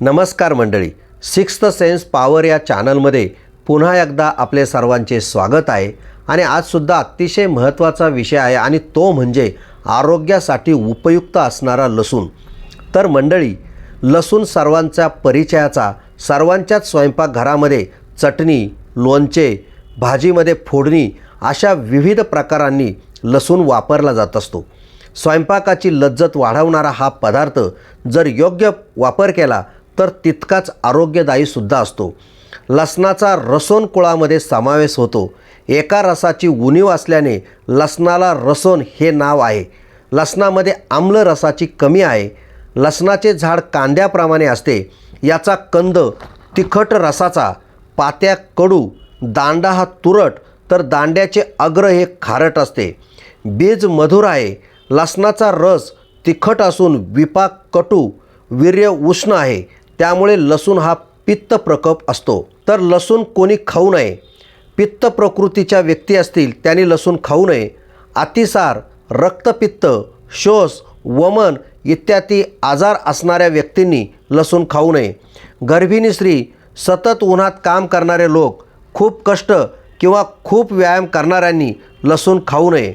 नमस्कार मंडळी. Sixth sense power या चॅनलमध्ये पुन्हा एकदा आपले सर्वांचे स्वागत आहे आणि आजसुद्धा अतिशय महत्त्वाचा विषय आहे आणि तो म्हणजे आरोग्यासाठी उपयुक्त असणारा लसूण. तर मंडळी लसूण सर्वांच्या परिचयाचा सर्वांच्याच स्वयंपाकघरामध्ये चटणी लोणचे भाजीमध्ये फोडणी अशा विविध प्रकारांनी लसूण वापरला जात असतो. स्वयंपाकाची लज्जत वाढवणारा हा पदार्थ जर योग्य वापर केला तर तितकाच आरोग्यदायीसुद्धा असतो. लसणाचा रसोन कुळामध्ये समावेश होतो. एका रसाची उणीव असल्याने लसणाला रसोन हे नाव आहे. लसणामध्ये आम्ल रसाची कमी आहे. लसणाचे झाड कांद्याप्रमाणे असते. याचा कंद तिखट रसाचा पात्या कडू दांडा हा तुरट तर दांड्याचे अग्र हे खारट असते. बीज मधुर आहे. लसणाचा रस तिखट असून विपाक कटू वीर्य उष्ण आहे. त्यामुळे लसूण हा पित्त प्रकोप असतो. तर लसूण कोणी खाऊ नये पित्त प्रकृतीच्या व्यक्ती असतील त्यांनी लसूण खाऊ नये. अतिसार रक्तपित्त शोष वमन इत्यादी आजार असणाऱ्या व्यक्तींनी लसूण खाऊ नये. गर्भिणी स्त्री सतत उन्हात काम करणारे लोक खूप कष्ट किंवा खूप व्यायाम करणाऱ्यांनी लसूण खाऊ नये.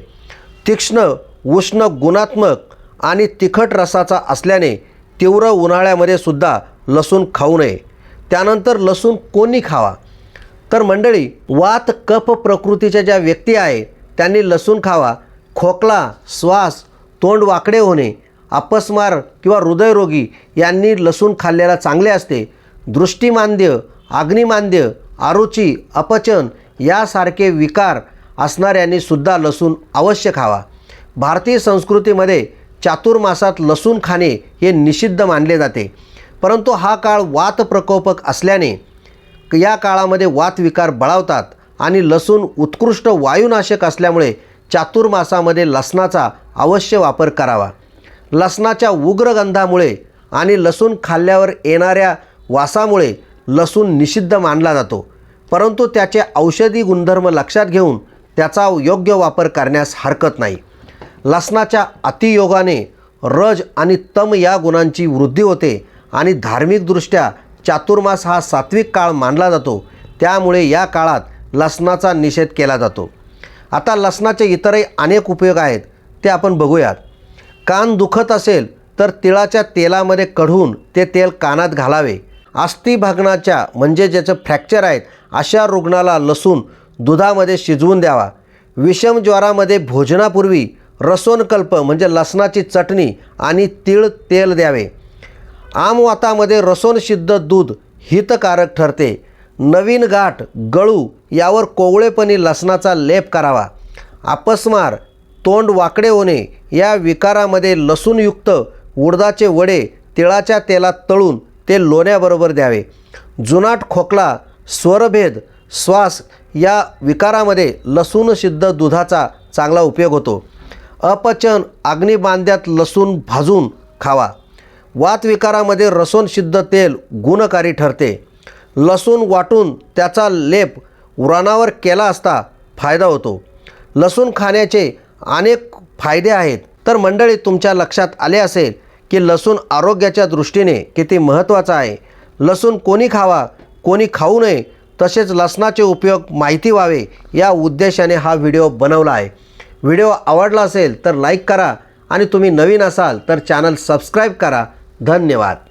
तीक्ष्ण उष्ण गुणात्मक आणि तिखट रसाचा असल्याने तीव्र उन्हाळ्यामध्ये सुद्धा लसूण खाऊ नये. त्यानंतर लसूण कोणी खावा? तर मंडळी वात कफ प्रकृतीच्या ज्या व्यक्ती आहे त्यांनी लसूण खावा. खोकला श्वास तोंड वाकडे होणे अपस्मार किंवा हृदयरोगी यांनी लसूण खाल्लेला चांगले असते. दृष्टिमांद्य अग्निमांद्य आरुची अपचन यासारखे विकार असणाऱ्यांनी सुद्धा लसूण अवश्य खावा. भारतीय संस्कृतीमध्ये चातुर्मासात लसूण खाणे हे निषिद्ध मानले जाते. परंतु हा काळ वात प्रकोपक असल्याने या काळामध्ये वातविकार बळावतात आणि लसूण उत्कृष्ट वायुनाशक असल्यामुळे चातुर्मासामध्ये लसणाचा अवश्य वापर करावा. लसणाच्या उग्र गंधामुळे आणि लसूण खाल्ल्यावर येणाऱ्या वासामुळे लसूण निषिद्ध मानला जातो. परंतु त्याचे औषधी गुणधर्म लक्षात घेऊन त्याचा योग्य वापर करण्यास हरकत नाही. लसणाच्या अतियोगाने रज आणि तम या गुणांची वृद्धी होते. आणि धार्मिकदृष्ट्या चातुर्मास हा सात्विक काळ मानला जातो. त्यामुळे या काळात लसणाचा निषेध केला जातो. आता लसणाचे इतरही अनेक उपयोग आहेत ते आपण बघूयात. कान दुखत असेल तर तिळाच्या तेलामध्ये कढून ते तेल कानात घालावे. अस्थिभग्नाच्या म्हणजे ज्याचं फ्रॅक्चर आहेत अशा रुग्णाला लसूण दुधामध्ये शिजवून द्यावा. विषमज्वरामध्ये भोजनापूर्वी रसोनकल्प म्हणजे लसणाची चटणी आणि तीळ तेल द्यावे. आमवातामध्ये रसोनसिद्ध दूध हितकारक ठरते. नवीन गाठ गळू यावर कोवळेपणी लसणाचा लेप करावा. अपस्मार तोंड वाकडे होणे या विकारामध्ये लसूणयुक्त उडदाचे वडे तिळाच्या तेलात तळून ते लोण्याबरोबर द्यावे. जुनाट खोकला स्वरभेद श्वास या विकारामध्ये लसूणसिद्ध दुधाचा चांगला उपयोग होतो. अपचन अग्निबांध्यात लसूण भाजून खावा. वातविकारामध्ये रसोनसिद्ध तेल गुणकारी ठरते. लसूण वाटून त्याचा लेप उराणावर केला असता फायदा होतो. लसूण खाण्याचे अनेक फायदे आहेत. तर मंडळी तुमच्या लक्षात आले असेल की लसूण आरोग्याच्या दृष्टीने किती महत्त्वाचा आहे. लसूण कोणी खावा कोणी खाऊ नये तसेच लसणाचे उपयोग माहिती व्हावे या उद्देशाने हा व्हिडिओ बनवला आहे. व्हिडिओ आवडला असेल तर लाईक करा आणि तुम्ही नवीन असाल तर चॅनल सबस्क्राईब करा. धन्यवाद.